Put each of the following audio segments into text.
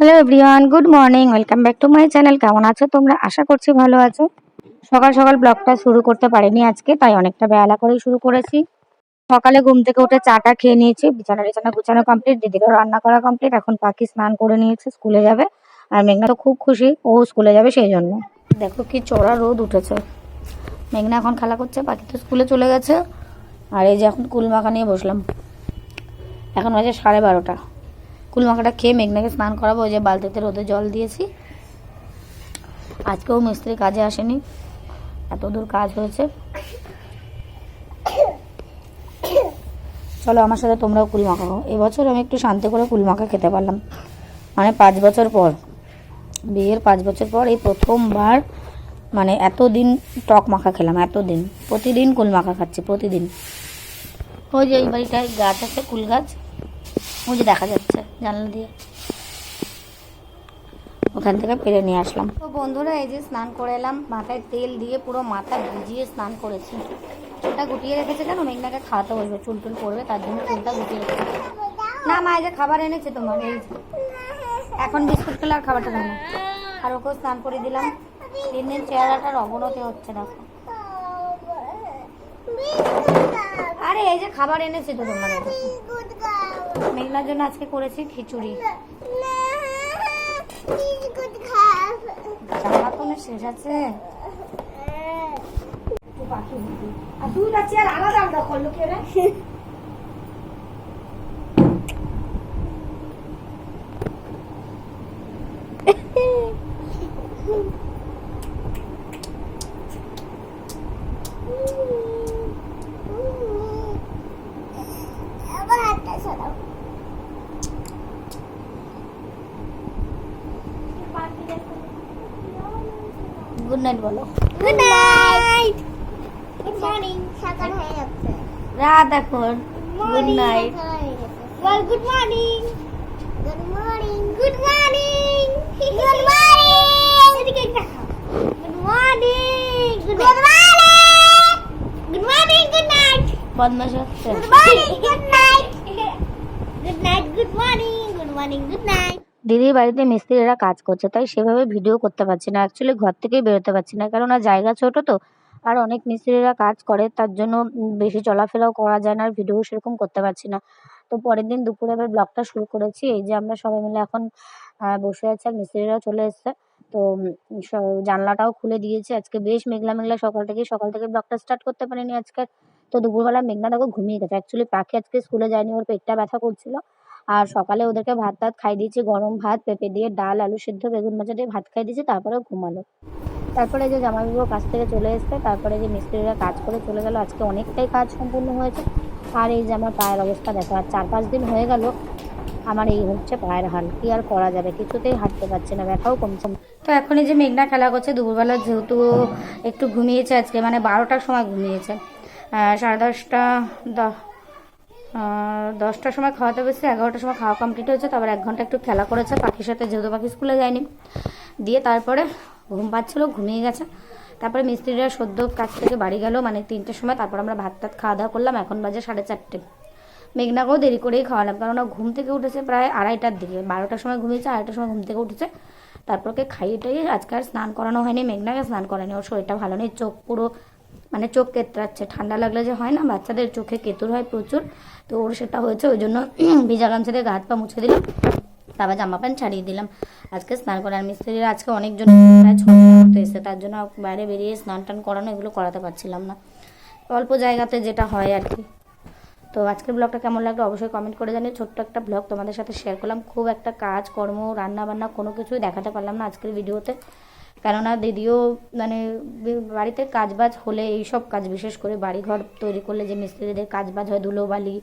Hello everyone good morning welcome back to my channel কেমন আছো তোমরা? আশা করছি ভালো আছো। সকাল সকাল ব্লগটা শুরু করতে পারিনি আজকে, তাই অনেকটা বেলা করেই শুরু করেছি। সকালে ঘুম থেকে উঠে চাটা খেয়ে নিয়েছি, বিছানা বিছানা গুছানো কমপ্লিট দিদিরও রান্না করা কমপ্লিট এখন পাখি স্নান করে নিয়েছে, স্কুলে যাবে। আর মেঘনা তো খুব খুশি, ও স্কুলে যাবে সেই জন্য। দেখো কি চড়া রোদ উঠেছে। মেঘনা এখন খেলা করছে, পাখি তো স্কুলে চলে গেছে। আর এই যে এখন কুলমাখা নিয়ে বসলাম। এখন বাজে সাড়ে বারোটা। কুলমাখাটা খেয়ে মেঘনাকে স্নান করাবো যে বালতিতে রোদে জল দিয়েছি। আজকেও মিস্ত্রি কাজে আসেনি, এত দূর কাজ হয়েছে। চলো আমার সাথে তোমরাও কুলমাখা খাও। এবছর আমি একটু শান্তি করে কুলমাখা খেতে পারলাম। মানে পাঁচ বছর পর, বিয়ের পাঁচ বছর পর এই প্রথমবার মানে এতদিন টক মাখা খেলাম, এতদিন। প্রতিদিন কুল মাখা খাচ্ছি, প্রতিদিন। ওই যে এই বাড়িটায় গাছ আছে, কুল গাছ। ওই যে দেখা যাচ্ছে। জানলা দিয়ে। ওখান থেকে পেরে নিয়ে আসলাম। তো বন্ধুরা, এই যে স্নান করে এলাম, মাথায় তেল দিয়ে পুরো মাথা ভিজিয়ে স্নান করেছি। চুলটা গুটিয়ে রেখেছে কেন? মেঘনাকে খাওয়াতে বলবে চুল টুল পড়বে, তার জন্য চুলটা গুটিয়ে রেখেছে। না মা, এই যে খাবার এনেছে তোমার, এই। এখন বিস্কুট খেলে আর খাবারটা দেবো আর ওকেও স্নান করে দিলাম। দিন দিন চেহারাটার অবনতি হচ্ছে, দেখো। আরে, এই যে খাবার এনেছে তো তোমার। মেঘনার জন্য আজকে করেছি খিচুড়ি। জামা শেষ আছে। আলাদা আলাদা করল কে গুড নাইট বলো। গুড নাইট গুড মর্নিং সকাল হয়ে যাচ্ছে। রাত এখন গুড নাইট বল good morning good morning good morning good morning এদিকে দেখো good morning good morning good morning good night বদমাস হচ্ছে। Good morning good night good night good morning good morning good night দিদির বাড়িতে মিস্ত্রিরা কাজ করছে, তাই সেভাবে ভিডিও করতে পারছি না। অ্যাকচুয়ালি ঘর থেকেই বেরোতে পারছি না, কেননা জায়গা ছোট তো, আর অনেক মিস্ত্রিরা কাজ করে, তার জন্য বেশি চলাফেরাও করা যায় না, আর ভিডিও সেরকম করতে পারছি না। তো পরের দিন দুপুরে আবার ব্লগটা শুরু করেছি, এই যে আমরা সবাই মিলে এখন বসে আছি আর মিস্ত্রিরাও চলে এসছে। তো জানলাটাও খুলে দিয়েছি, আজকে বেশ মেঘলা মেঘলা, সকাল থেকে সকাল থেকে ব্লগটা স্টার্ট করতে পারিনি আজকে। তো দুপুরবেলা মেঘনা দেখো ঘুমিয়ে গেছে। অ্যাকচুয়ালি পাখি আজকে স্কুলে যায়নি, ওর পেটটা ব্যথা করছিল। আর সকালে ওদেরকে ভাত টাত খাই দিয়েছি, গরম ভাত, পেঁপে দিয়ে ডাল, আলু সিদ্ধ, বেগুন ভাজা দিয়ে ভাত খাই দিয়েছি তারপরে ঘুমালো। তারপরে যে জামাইবাবু কাজ থেকে চলে এসছে, তারপরে যে মিস্ত্রিরা কাজ করে চলে গেল, আজকে অনেকটাই কাজ সম্পূর্ণ হয়েছে। আর এই যে আমার পায়ের অবস্থা, দেখো, আর চার পাঁচ দিন হয়ে গেল, আমার এই হচ্ছে পায়ের হাল, কি আর করা যাবে, কিছুতেই হাঁটতে পারছে না, ব্যথাও কমছে তো এখন এই যে মেঘনা খেলা করছে, দুপুরবেলা যেহেতু একটু ঘুমিয়েছে আজকে মানে বারোটার সময় ঘুমিয়েছে সাড়ে দশটা দশটার সময় খাওয়াতে বসে, এগারোটার সময় খাওয়া কমপ্লিট হয়েছে, তারপর এক ঘণ্টা একটু খেলা করেছে, পাখির সাথে, যেহেতু পাখি স্কুলে যায়নি। দিয়ে তারপরে ঘুম পাচ্ছিল, ঘুমিয়ে গেছে। তারপরে মিস্ত্রিরা সদ্য কাছ থেকে বাড়ি গেল মানে তিনটের সময়, তারপর আমরা ভাত টাত খাওয়া দাওয়া করলাম, এখন বাজে সাড়ে চারটে। মেঘনাকেও দেরি করেই খাওয়ালাম, কারণ ঘুম থেকে উঠেছে প্রায় আড়াইটার দিকে, বারোটার সময় ঘুমিয়েছে, আড়াইটার সময় ঘুম থেকে উঠেছে। তারপরকে খাইয়ে টাইয়ে আজকে আর স্নান করানো হয়নি, মেঘনাকে স্নান করায়নি, ওর শরীরটা ভালো নেই, চোখ পুরো মানে চোখ কেতরাচ্ছে ঠান্ডা লাগলে যে হয় না, বাচ্চাদের চোখে কেতুর হয় প্রচুর। তো ওর সেটা হয়েছে, ওই জন্য ভিজা গামছা দিয়ে হাত পা মুছে দিলাম। তারপর জামা প্যান্ট ছাড়িয়ে দিলাম। আজকে স্নান করার মিস্ত্রিরা আজকে অনেকজন প্রায় ছজনের এসে তার জন্য বাইরে বেরিয়ে স্নান টান করানো এগুলো করাতে পারছিলাম না। অল্প জায়গাতে যেটা হয় আর কি। তো আজকের ব্লগটা কেমন লাগল অবশ্যই কমেন্ট করে জানিয়ে ছোট্ট একটা ব্লগ তোমাদের সাথে শেয়ার করলাম। খুব একটা কাজ, কর্ম রান্না বান্না কোনো কিছুই দেখাতে পারলাম না আজকের ভিডিওতে কেননা দিদিও মানে বাড়িতে কাজবাজ হলে এইসব কাজ, বিশেষ করে বাড়িঘর তৈরি করলে যে মিস্ত্রিদের কাজবাজ হয়, ধুলোবালি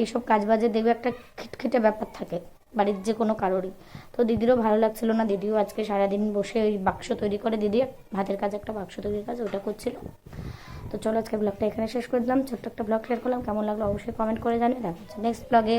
এইসব কাজবাজে দেখবে একটা খিটখিটে ব্যাপার থাকে বাড়ির যে কোনো কারোরই। তো দিদিরও ভালো লাগছিল না, দিদিও আজকে সারাদিন বসে ওই বাক্স তৈরি করে, দিদি হাতের কাজ, একটা বাক্স তৈরির কাজ, ওটা করছিল। তো চলো আজকে ব্লগটা এখানে শেষ করে দিলাম। ছোট্ট একটা ব্লগ শেয়ার করলাম। কেমন লাগল অবশ্যই কমেন্ট করে জানিয়ে দেখা নেক্সট ব্লগে